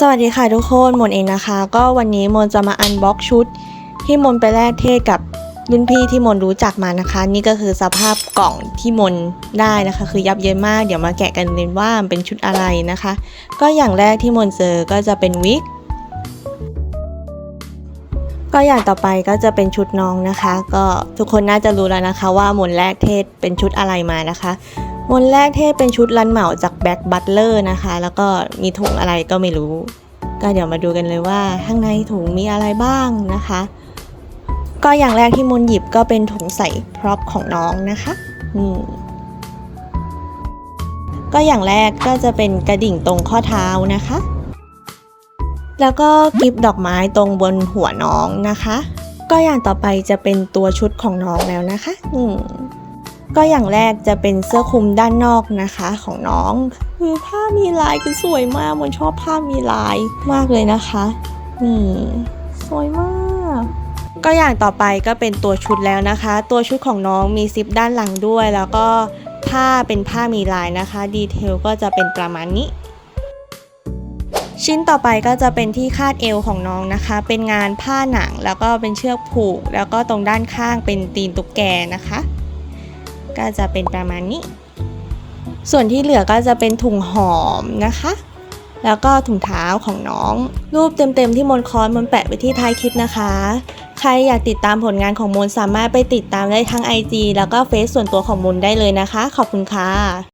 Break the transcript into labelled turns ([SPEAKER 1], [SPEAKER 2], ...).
[SPEAKER 1] สวัสดีค่ะทุกคนมนเองนะคะ ก็วันนี้มนจะมาอันบ็อกชุด ที่มนไปแลกเทศกับรุ่นพี่ที่มนรู้จักมานะคะ นี่ก็คือสภาพกล่องที่มนได้นะคะ คือยับเยินมากเดี๋ยวมาแกะกันเลยว่ามันเป็นชุดอะไรนะคะ ก็อย่างแรกที่มนเจอก็จะเป็นวิกก็อย่างต่อไปก็จะเป็นชุดน้องนะคะ ก็ทุกคนน่าจะรู้แล้วนะคะ ว่ามนแลกเทศเป็นชุดอะไรมานะคะ มนแรกเทศเป็นชุดรันเหมาจากแบ็คบัตเลอร์นะคะ แล้วก็มีถุงอะไรก็ไม่รู้ ก็เดี๋ยวมาดูกันเลยว่าข้างในถุงมีอะไรบ้างนะคะ ก็อย่างแรกที่มนหยิบก็เป็นถุงใส่พร็อพของน้องนะคะอืมก็อย่างแรกก็จะเป็นกระดิ่งตรงข้อเท้านะคะ แล้วก็กิฟดอกไม้ตรงบนหัวน้องนะคะ ก็อย่างต่อไปจะเป็นตัวชุดของน้องแล้วนะคะ อืม ก็อย่างแรกจะเป็นเสื้อคลุมด้านนอกนะคะของน้อง คือผ้ามีลายคือสวยมากมันชอบผ้ามีลายมากเลยนะคะนี่สวยมาก ก็อย่างต่อไปก็เป็นตัวชุดแล้วนะคะ ตัวชุดของน้องมีซิปด้านหลังด้วยแล้วก็ผ้าเป็นผ้ามีลายนะคะ ดีเทลก็จะเป็นประมาณนี้ ชิ้นต่อไปก็จะเป็นที่คาดเอวของน้องนะคะ เป็นงานผ้าหนังแล้วก็เป็นเชือกผูก แล้วก็ตรงด้านข้างเป็นตีนตุ๊กแกนะคะ ก็จะเป็นประมาณนี้ ส่วนที่เหลือก็จะเป็นถุงหอมนะคะ แล้วก็ถุงเท้าของน้อง รูปเต็มๆที่มนคอนมนแปะไว้ที่ท้ายคลิปนะคะ ใครอยากติดตามผลงานของมนสามารถไปติดตามได้ทั้ง IG แล้วก็เฟซส่วนตัวของมนได้เลยนะคะ ขอบคุณค่ะ